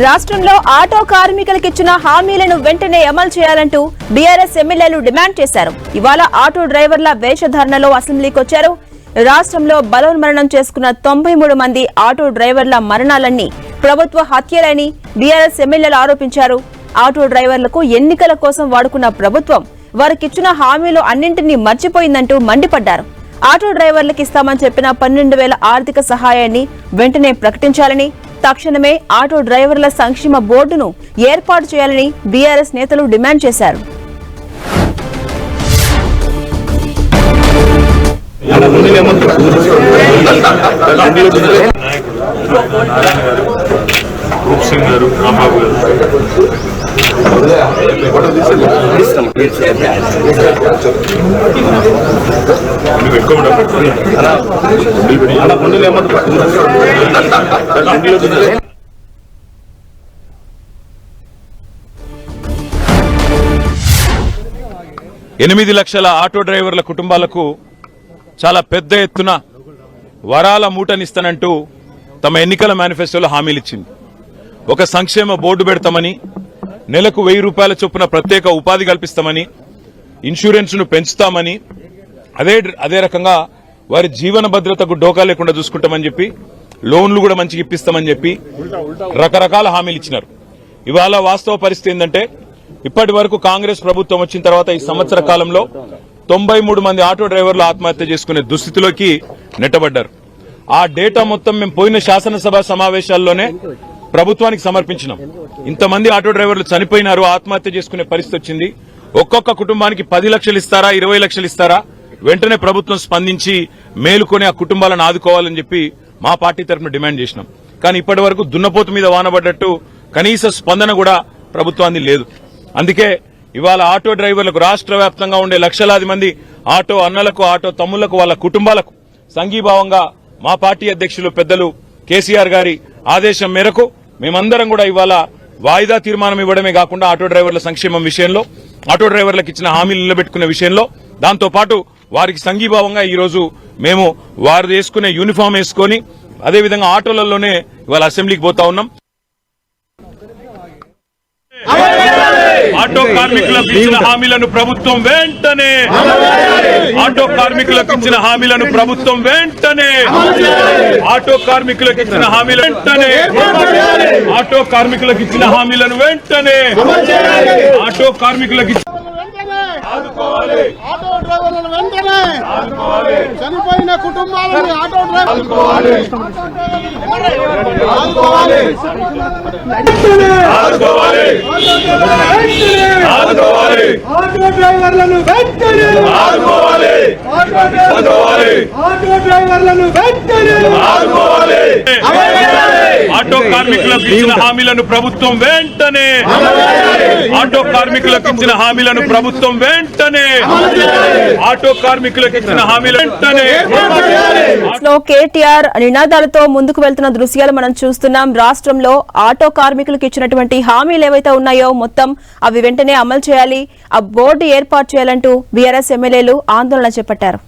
రాష్ట్రంలో ఆటో కార్మికులకు ఇచ్చిన హామీలను వెంటనే అమలు చేయాలంటూ బీఆర్ఎస్ ఎమ్మెల్యేలు డిమాండ్ చేశారు. ఇవాళ ఆటో డ్రైవర్ల వేషధారణలో అసెంబ్లీకి వచ్చారు రాష్ట్రంలో బలోన్మరణం చేసుకున్న తొంభై మూడు మంది ఆటో డ్రైవర్ల మరణాలన్నీ ప్రభుత్వ హత్యలని బీఆర్ఎస్ ఎమ్మెల్యేలు ఆరోపించారు. ఆటో డ్రైవర్లకు ఎన్నికల కోసం వాడుకున్న ప్రభుత్వం వారికిచ్చిన హామీలు అన్నింటినీ మర్చిపోయిందంటూ మండిపడ్డారు. ఆటో డ్రైవర్లకు ఇస్తామని చెప్పిన పన్నెండు వేల ఆర్థిక సహాయాన్ని వెంటనే ప్రకటించాలని తక్షణమే ఆటో డ్రైవర్ల సంక్షేమ బోర్డును ఏర్పాటు చేయాలని బీఆర్ఎస్ నేతలు డిమాండ్ చేశారు. గారు ఎనిమిది లక్షల ఆటో డ్రైవర్ల కుటుంబాలకు చాలా పెద్ద ఎత్తున వరాల మూటనిస్తానంటూ తమ ఎన్నికల మేనిఫెస్టోలో హామీలిచ్చింది. ఒక సంక్షేమ బోర్డు పెడతామని నెలకు వెయ్యి రూపాయల చొప్పున ప్రత్యేక ఉపాధి కల్పిస్తామని ఇన్సూరెన్స్ను పెంచుతామని అదే అదే రకంగా వారి జీవన భద్రతకు డోకా లేకుండా చూసుకుంటామని చెప్పి లోన్లు కూడా మంచిగా ఇప్పిస్తామని చెప్పి రకరకాల హామీలు ఇచ్చినారు. ఇవాళ వాస్తవ పరిస్థితి ఏంటంటే ఇప్పటి వరకు కాంగ్రెస్ ప్రభుత్వం వచ్చిన తర్వాత ఈ సంవత్సర కాలంలో తొంభై మూడు మంది ఆటో డ్రైవర్లు ఆత్మహత్య చేసుకునే దుస్థితిలోకి నెట్టబడ్డారు. ఆ డేటా మొత్తం మేము పోయిన శాసనసభ సమావేశాల్లోనే ప్రభుత్వానికి సమర్పించినాం. ఇంతమంది ఆటో డ్రైవర్లు చనిపోయినారు ఆత్మహత్య చేసుకునే పరిస్థితి వచ్చింది. ఒక్కొక్క కుటుంబానికి పది లక్షలు ఇస్తారా ఇరవై లక్షలు ఇస్తారా వెంటనే ప్రభుత్వం స్పందించి మేలుకొని ఆ కుటుంబాలను ఆదుకోవాలని చెప్పి మా పార్టీ తరఫున డిమాండ్ చేసినాం. కానీ ఇప్పటి వరకు దున్నపోతు మీద వానబడ్డట్టు కనీస స్పందన కూడా ప్రభుత్వాన్ని లేదు. అందుకే ఇవాళ ఆటో డ్రైవర్లకు రాష్ట్ర వ్యాప్తంగా ఉండే లక్షలాది మంది ఆటో అన్నలకు ఆటో తమ్ముళ్ళకు వాళ్ళ కుటుంబాలకు సంఘీభావంగా మా పార్టీ అధ్యక్షులు పెద్దలు కేసీఆర్ గారి ఆదేశం మేరకు మేమందరం కూడా ఇవాళ వాయిదా తీర్మానం ఇవ్వడమే కాకుండా ఆటో డ్రైవర్ల సంక్షేమం విషయంలో ఆటో డ్రైవర్లకు ఇచ్చిన హామీలు నిలబెట్టుకునే విషయంలో దాంతోపాటు వారికి సంఘీభావంగా ఈరోజు మేము వారు వేసుకునే యూనిఫామ్ వేసుకొని అదేవిధంగా ఆటోలలోనే ఇవాళ అసెంబ్లీకి పోతా ఉన్నాం. ఆటో కార్మికులకు ఇచ్చిన హామీలను ప్రభుత్వం వెంటనే ఆటో కార్మికులకు ఇచ్చిన హామీలను ప్రభుత్వం వెంటనే ఆటో కార్మికులకు ఇచ్చిన హామీలు వెంటనే ఆటో కార్మికులకు ఇచ్చిన హామీలను వెంటనే ఆటో కార్మికులకు ఆదుకోవాలి. ఆదుకోవాలి చనిపోయిన కుటుంబాలని ఆటో డ్రైవర్లను వెంటనే ఆటో డ్రైవర్లను ఆటో కార్మికులకు ఇచ్చిన హామీలను ప్రభుత్వం వెంటనే ఆటో కార్మికులకు ఇచ్చిన హామీలను ప్రభుత్వం వెంటనే ఆటో కార్మికులకు ఇచ్చిన హామీలు వెంటనే లో కేటీఆర్ నినాదాలతో ముందుకు వెళ్తున్న దృశ్యాలు మనం చూస్తున్నాం. రాష్ట్రంలో ఆటో కార్మికులకు ఇచ్చినటువంటి హామీలు ఏవైతే ఉన్నాయో మొత్తం అవి వెంటనే అమలు చేయాలి. ఆ బోర్డు ఏర్పాటు చేయాలంటూ బీఆర్ఎస్ ఎమ్మెల్యేలు ఆందోళన చేపట్టారు.